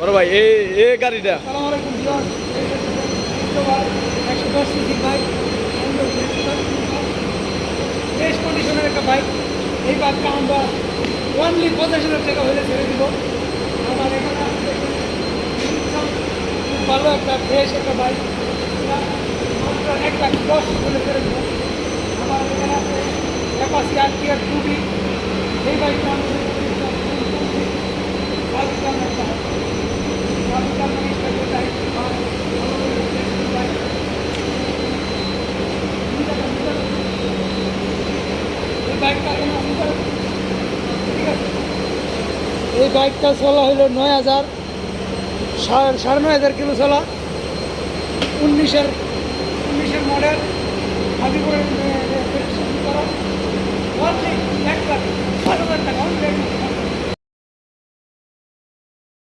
বড় ভাই, এই এই গাড়িটা। ফ্রেশ কন্ডিশনের একটা বাইক। এই বাইকটা আমরা ওয়ানলি পঞ্চাশ হাজার টাকা হলে ছেড়ে দিব। আমার এখানে খুব ভালো একটা ফ্রেশ একটা বাইক। এক লাখ দশ হলে ছেড়ে দিব। আমার এখানে আছে অ্যাপাসি আর টি আর টু বি এই বাইকটা একটা বাইকটা জিনিসটা যেটা এই বাইকটা চলা হইল নয় হাজার সাড়ে সাড়ে নয় হাজার কিলো চলা। উনিশের উনিশের মডেল হাজিপুরের